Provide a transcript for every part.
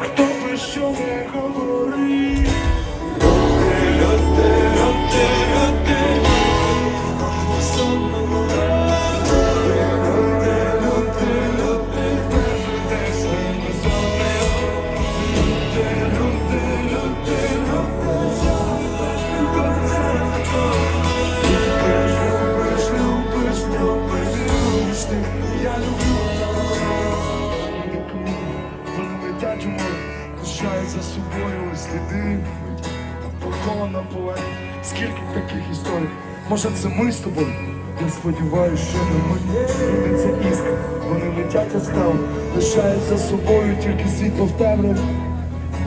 хто би що не говорив. Скільки таких історій? Може це ми з тобою? Я сподіваюся, що не ми. Це іскра, вони летять яскраво, лишають за собою тільки світло в темряві.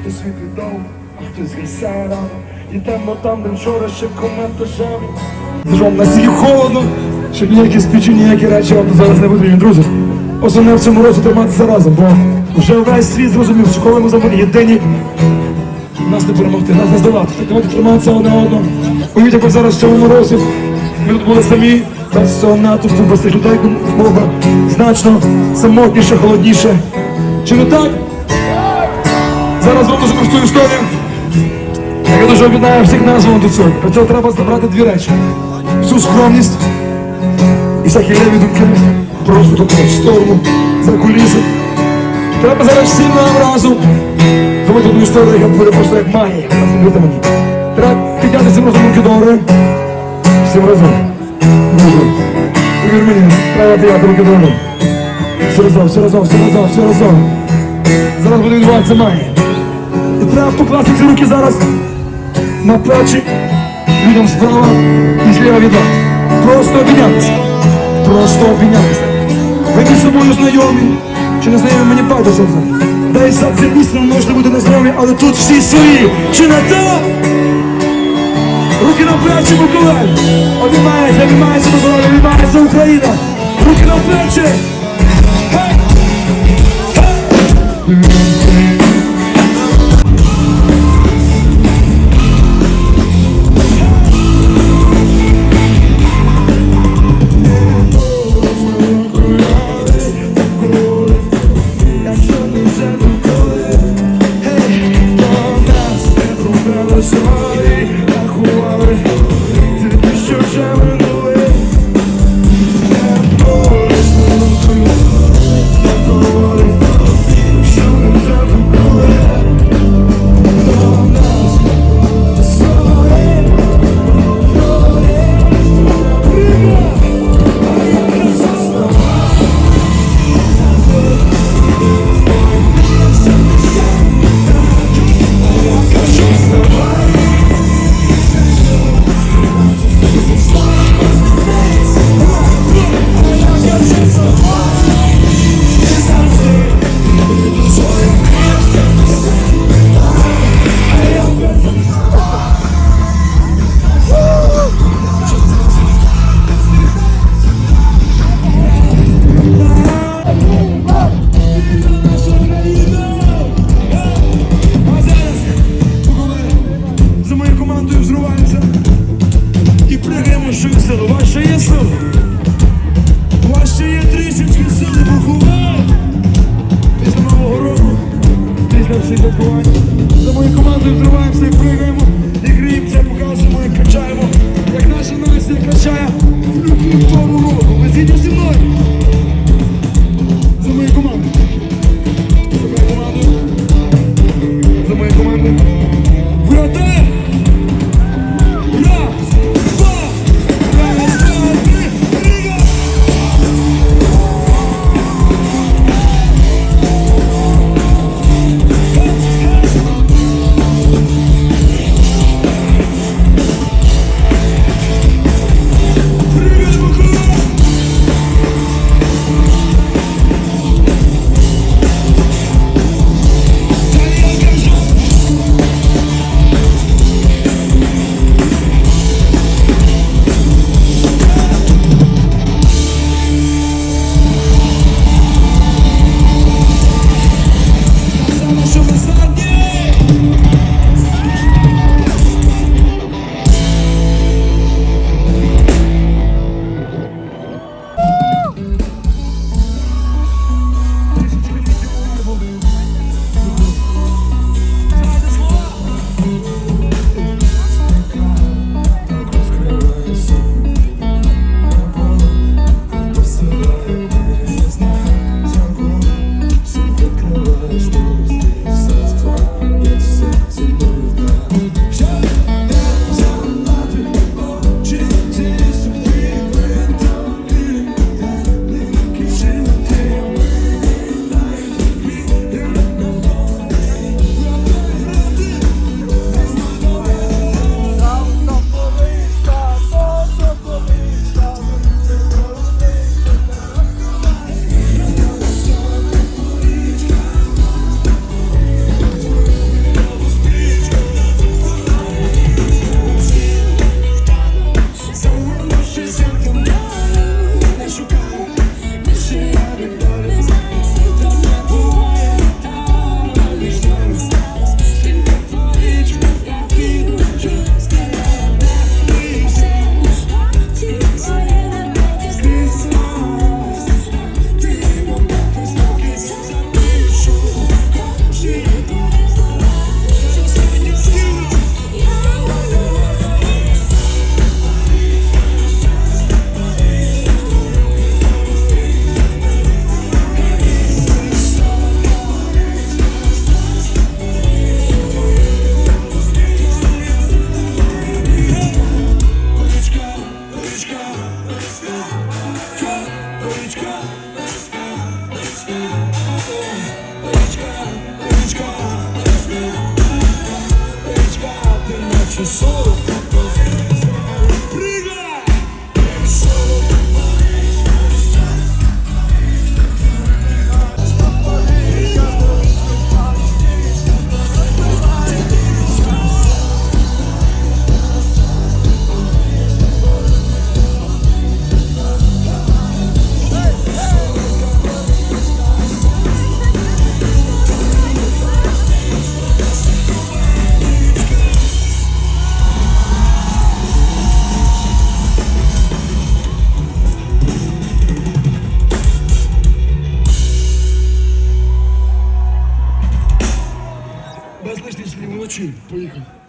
Хто світить довго, а хтось згасає рано. І темно там, де вчора ще комета жав. Зажом настільки холодно, що ніякі спічі, ніякі речі вам зараз не потрібні, друзі. Основне в цьому році триматися разом, бо вже весь світ зрозумів, що коли ми з єдині, нас не перемогти, нас не здолати. Так давайте триматися одне одного. Уявіть, як зараз в цьому році. Ми тут були самі, без цього натовпу, без цих людей було б значно самотніше, холодніше. Чи не так? Зараз вам дуже просту історію. яка дуже об'єднає всіх нас вон тут сьогодні. Для цього треба забрати дві речі. Всю скромність і всякі леві думки. Просто тут в сторону, за куліси. Треба зараз всім нам разом зробити одну історію, яка буде просто як магія. Треба підняти всім разом руки догори. Всім разом. Повір мені, треба підняти руки догори. Всі разом, всі разом, всі разом, всі разом. Зараз буде відбуватися магія. І треба покласти ці руки зараз на плечі людям справа і зліва від вас. Просто обійнятися. Просто обійнятися. Ви між собою знайомі. Чи не знайомі мені байдуже взагалі. Десь за цим місцем можна бути незнайомі, але тут всі свої. Чи не то? Руки на плечі, Миколай! Обіймається, обіймається Миколай, обіймається Україна! Руки на плечі! Після всіх. За моєю командою взриваємося і пригаємо, Puxa, puxa.